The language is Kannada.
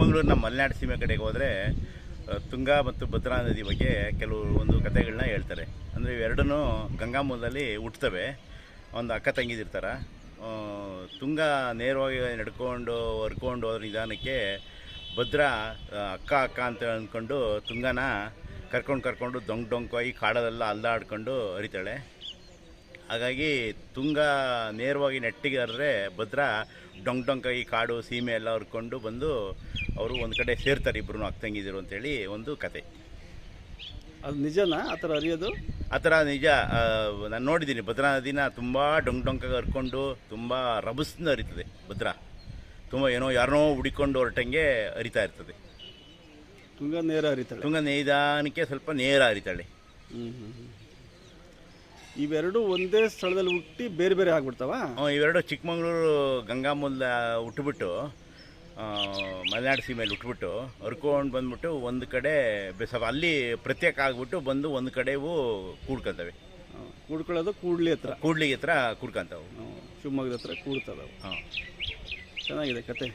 ಚಿಕ್ಕಮಗಳೂರಿನ ಮಲೆನಾಡು ಸೀಮೆ ಕಡೆಗೆ ಹೋದರೆ ತುಂಗಾ ಮತ್ತು ಭದ್ರಾ ನದಿ ಬಗ್ಗೆ ಕೆಲವು ಒಂದು ಕಥೆಗಳನ್ನ ಹೇಳ್ತಾರೆ. ಅಂದರೆ ಇವೆರಡೂ ಗಂಗಾ ಮೂಲದಲ್ಲಿ ಹುಟ್ತವೆ. ಒಂದು ಅಕ್ಕ ತಂಗಿದಿರ್ತಾರ. ತುಂಗಾ ನೇರವಾಗಿ ನಡ್ಕೊಂಡು ಹೊರ್ಕೊಂಡು ಹೋದ್ರ ನಿಧಾನಕ್ಕೆ ಭದ್ರಾ ಅಕ್ಕ ಅಕ್ಕ ಅಂತ ಅಂದ್ಕೊಂಡು ತುಂಗಾನ ಕರ್ಕೊಂಡು ಕರ್ಕೊಂಡು ಡೊಂಕ್ ಡೊಂಕಾಗಿ ಕಾಡಲೆಲ್ಲ ಅಲ್ಲಾಡ್ಕೊಂಡು ಹರಿತಾಳೆ. ಹಾಗಾಗಿ ತುಂಗ ನೇರವಾಗಿ ನೆಟ್ಟಿಗೆ ಹರಿದ್ರೆ ಭದ್ರಾ ಡೊಂಕ್ ಡೊಂಕಾಗಿ ಕಾಡು ಸೀಮೆ ಎಲ್ಲ ಹರ್ಕೊಂಡು ಬಂದು ಅವರು ಒಂದು ಕಡೆ ಸೇರ್ತಾರೆ ಇಬ್ಬರು ಅಕ್ಕಂಗಿದ್ರು ಅಂತೇಳಿ ಒಂದು ಕತೆ. ಅದು ನಿಜನಾ? ಆ ಥರ ಅರಿಯೋದು? ಆ ಥರ ನಿಜ. ನಾನು ನೋಡಿದ್ದೀನಿ. ಭದ್ರಾ ನದಿನ ತುಂಬ ಡೊಂಕ್ ಡೊಂಕಾಗಿ ಹರ್ಕೊಂಡು ತುಂಬ ರಭಸ್ನ ಹರಿತದೆ ಭದ್ರಾ. ತುಂಬ ಏನೋ ಯಾರನ್ನೋ ಹುಡಿಕೊಂಡು ಹೊರಟಂಗೆ ಹರಿತಾ ಇರ್ತದೆ. ತುಂಗ ನೇರ ಹರಿತಾಳೆ? ತುಂಗ ನೇದಾನಕ್ಕೆ ಸ್ವಲ್ಪ ನೇರ ಹರಿತಾಳೆ. ಹ್ಞೂ ಹ್ಞೂ ಹ್ಞೂ ಇವೆರಡು ಒಂದೇ ಸ್ಥಳದಲ್ಲಿ ಹುಟ್ಟಿ ಬೇರೆ ಬೇರೆ ಆಗ್ಬಿಡ್ತಾವ? ಇವೆರಡು ಚಿಕ್ಕಮಗಳೂರು ಗಂಗಾಮೂಲ ಹುಟ್ಟುಬಿಟ್ಟು ಆ, ಮಲೆನಾಡು ಸೀಮೆಯಲ್ಲಿ ಹುಟ್ಟುಬಿಟ್ಟು ಹರ್ಕೊಂಡು ಬಂದ್ಬಿಟ್ಟು ಒಂದು ಕಡೆ ಸ್ವಲ್ಪ ಅಲ್ಲಿ ಪ್ರತ್ಯೇಕ ಆಗಿಬಿಟ್ಟು ಬಂದು ಒಂದು ಕಡೆವು ಕೂಡ್ಕೊತವೆ. ಕೂಡ್ಕೊಳ್ಳೋದು ಕೂಡ್ಲಿ ಹತ್ರ. ಕೂಡ್ಲಿ ಹತ್ರ ಕೂಡ್ಕೊಂತವು. ಶಿವಮೊಗ್ಗದ ಹತ್ರ ಕೂಡ್ತದವು. ಹಾಂ ಚೆನ್ನಾಗಿದೆ ಕತೆ.